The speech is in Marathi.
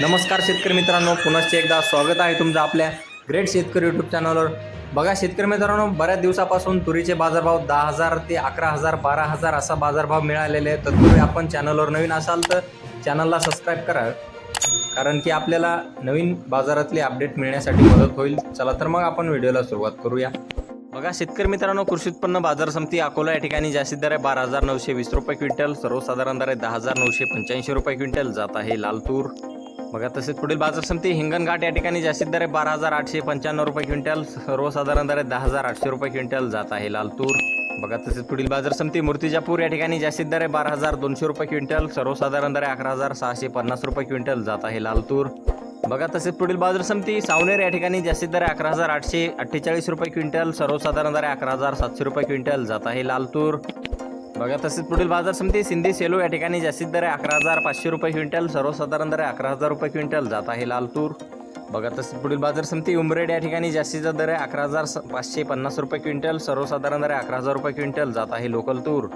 नमस्कार शेतकरी मित्रांनो पुनश्च एकदा स्वागत आहे तुमचं आपल्या ग्रेट शेतकरी यूट्यूब चॅनलवर बघा शेतकरी मित्रांनो बऱ्याच दिवसापासून तुरीचे बाजारभाव दहा हजार ते अकरा हजार बारा हजार असा बाजारभाव मिळालेले आहे तत्पूर्वी आपण चॅनलवर नवीन असाल तर चॅनलला सबस्क्राईब करा. कारण की आपल्याला नवीन बाजारातले अपडेट मिळण्यासाठी मदत होईल. चला तर मग आपण व्हिडिओला सुरुवात करूया. बघा शेतकरी मित्रांनो कृषी उत्पन्न बाजार समिती अकोला या ठिकाणी जास्तीत दर आहे बारा हजार नऊशे वीस रुपये क्विंटल सर्वसाधारण दर आहे दहा हजार नऊशे पंच्याऐंशी रुपये क्विंटल. जात आहे लाल तूर. बघा तसेच पुढील बाजार समिती हिंगणघाट या ठिकाणी जास्तीत दर आहे बारा हजार आठशे पंच्याण्णव रुपये क्विंटल सर्वसाधारण दर दहा हजार आठशे रुपये क्विंटल जात आहे लालतूर बघा तसेच पुढील बाजार समिती मूर्तिजापूर या ठिकाणी जास्तीत दर आहे बारा हजार दोनशे रुपये क्विंटल सर्वसाधारण दर अकरा हजार सहाशे पन्नास रुपये क्विंटल जात आहे लालतूर बघा तसेच पुढील बाजार समिती सावनेर या ठिकाणी जास्तीत दर अकरा हजार आठशे अठ्ठेचाळीस रुपये क्विंटल सर्वसाधारण दर अकरा हजार सातशे रुपये क्विंटल जात आहे लालतूर बघा तसेच पुढील बाजार समिती सिंधी सेलू या ठिकाणी जास्तीत दर आहे. अकरा हजार पाचशे रुपये क्विंटल सर्वसाधारण दर आहे अकरा हजार रुपये क्विंटल. जात आहे लाल तूर बघा तसेच पुढील बाजार समिती उमरेड या ठिकाणी जास्तीचा दर आहे अकरा हजार पाचशे पन्नास रुपये क्विंटल सर्वसाधारण दर आहे अकरा हजार रुपये क्विंटल. जात आहे लोकल तूर